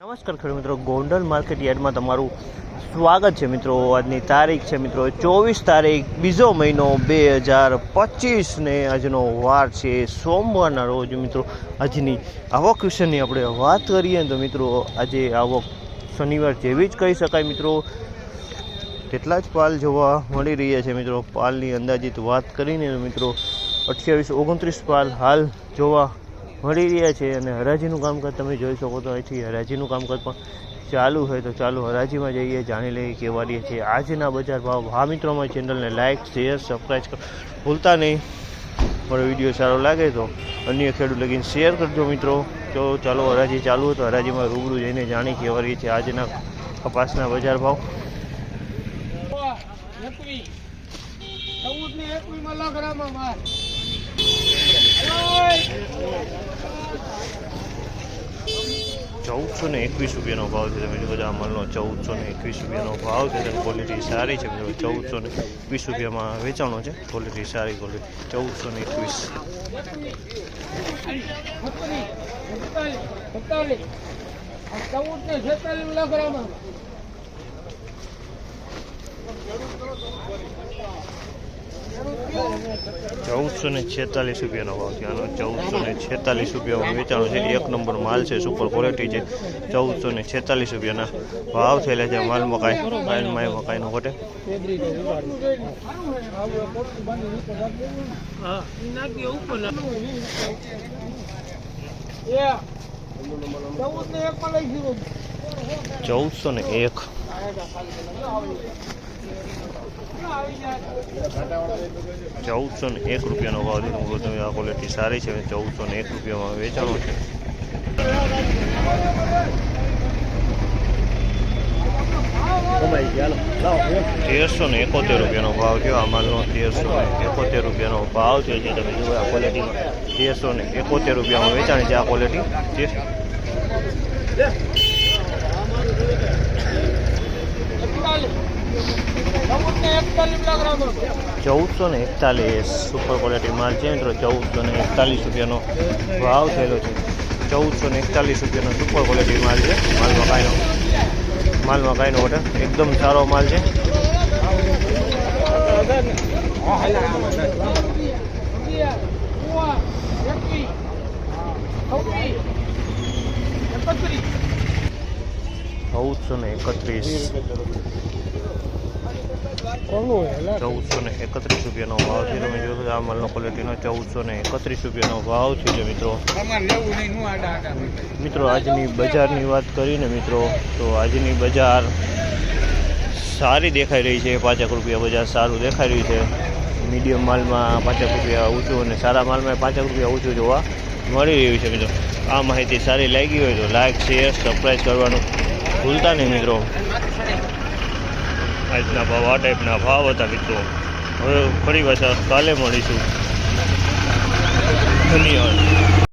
નમસ્કાર ખેડૂત મિત્રો, ગોંડલ માર્કેટ યાર્ડમાં તમારું સ્વાગત છે મિત્રો. આજની તારીખ છે મિત્રો, ચોવીસ તારીખ, બીજો મહિનો બે હજાર પચીસ ને આજનો વાર છે સોમવારના રોજ મિત્રો. આજની આવક વિશેની આપણે વાત કરીએ તો મિત્રો, આજે આવક શનિવાર જેવી જ કહી શકાય મિત્રો. તેટલા જ પાલ જોવા મળી રહ્યા છે મિત્રો. પાલની અંદાજિત વાત કરીને મિત્રો, અઠ્યાવીસ ઓગણત્રીસ પાલ હાલ જોવા મળી રહ્યા છે અને હરાજીનું કામકાજ તમે જોઈ શકો તો અહીંથી હરાજીનું કામકાજ પણ ચાલુ હોય તો ચાલુ હરાજીમાં જઈએ, જાણી લઈએ કેવા રહીએ છીએ આજના બજાર ભાવ, હા મિત્રો ચેનલને લાઇક શેર સબસ્ક્રાઈબ કરો ભૂલતા નહીં. મારો વીડિયો સારો લાગે તો અન્ય ખેડૂત લગીને શેર કરજો મિત્રો. તો ચાલો, હરાજી ચાલુ હોય તો હરાજીમાં રૂબરૂ જઈને જાણી કેવા રહીએ છીએ આજના કપાસના બજાર ભાવ. ચૌદ ને ચૌદસો ને એકવીસ રૂપિયાનો ભાવ છે. તમે બધા મલનો ચૌદસો ને એકવીસ રૂપિયાનો ભાવ છે તેની ક્વોલિટી સારી છે. મિત્રો, ચૌદસો ને વીસ રૂપિયામાં વેચાણો છે. ક્વોલિટી સારી ક્વોલિટી ચૌદસો ને એકવીસ. ચૌદ ને છેતાલીસ લાખ રામા ચૌદસો ને છેતાલીસ રૂપિયાનો ભાવ છે. આનો ચૌદસો ને છેતાલીસ રૂપિયામાં વેચાણો છે. એક નંબર માલ છે સુપર ક્વોલિટી છે. ચૌદસો ને છેતાલીસ રૂપિયાના ભાવ થયેલા છે. માલ મકાઈ, માલ માય મકાઈનો ઘટે ચૌદસો ને એક. ચૌદસો ને એક રૂપિયાનો ભાવ દીધો તમે આ ક્વોલિટી સારી છે. ચૌદસો ને એક રૂપિયામાં વેચાણો છે. તેરસો ને એકોતેર રૂપિયાનો ભાવ છે આ માલનો તેરસો ને એકોતેર રૂપિયાનો ભાવ છે. જે તમે જુઓ આ ક્વોલિટીમાં તેરસો ને એકોતેર રૂપિયામાં વેચાણ છે. આ ક્વોલિટી તે- ચૌદ ને એકતાલીસ લાખ રામા ચૌદસો ને એકતાલીસ સુપર ક્વોલિટી માલ છે મિત્રો ચૌદસો ને એકતાલીસ રૂપિયાનો ભાવ થયેલો છે. ચૌદસો ને એકતાલીસ રૂપિયાનો સુપર ક્વોલિટી માલ છે. માલમાં કાંઈનો માલમાં કાંઈનો ઓર્ડર એકદમ સારો માલ છે. ચૌદસો ને એકત્રીસ. ચૌદસો ને એકત્રીસ રૂપિયાનો ભાવ છે તમે જોયો આ માલનો ક્વોલિટીનો ચૌદસો ને એકત્રીસ રૂપિયાનો ભાવ છે જે મિત્રો મિત્રો આજની બજારની વાત કરીને મિત્રો, તો આજની બજાર સારી દેખાઈ રહી છે. પાંચેક રૂપિયા બજાર સારું દેખાઈ રહ્યું છે. મીડિયમ માલમાં પાંચેક રૂપિયા ઊંચું અને સારા માલમાં પાંચેક રૂપિયા ઊંચું જોવા મળી રહ્યું છે મિત્રો. આ માહિતી સારી લાગી હોય તો લાઇક શેર સબસ્ક્રાઈબ કરવાનું ભૂલતા નહીં મિત્રો. આજના ભાવ આ ટાઈપના ભાવ હતા મિત્રો. હવે ફરી પાછા કાલે મળીશું. ધન્યવાદ.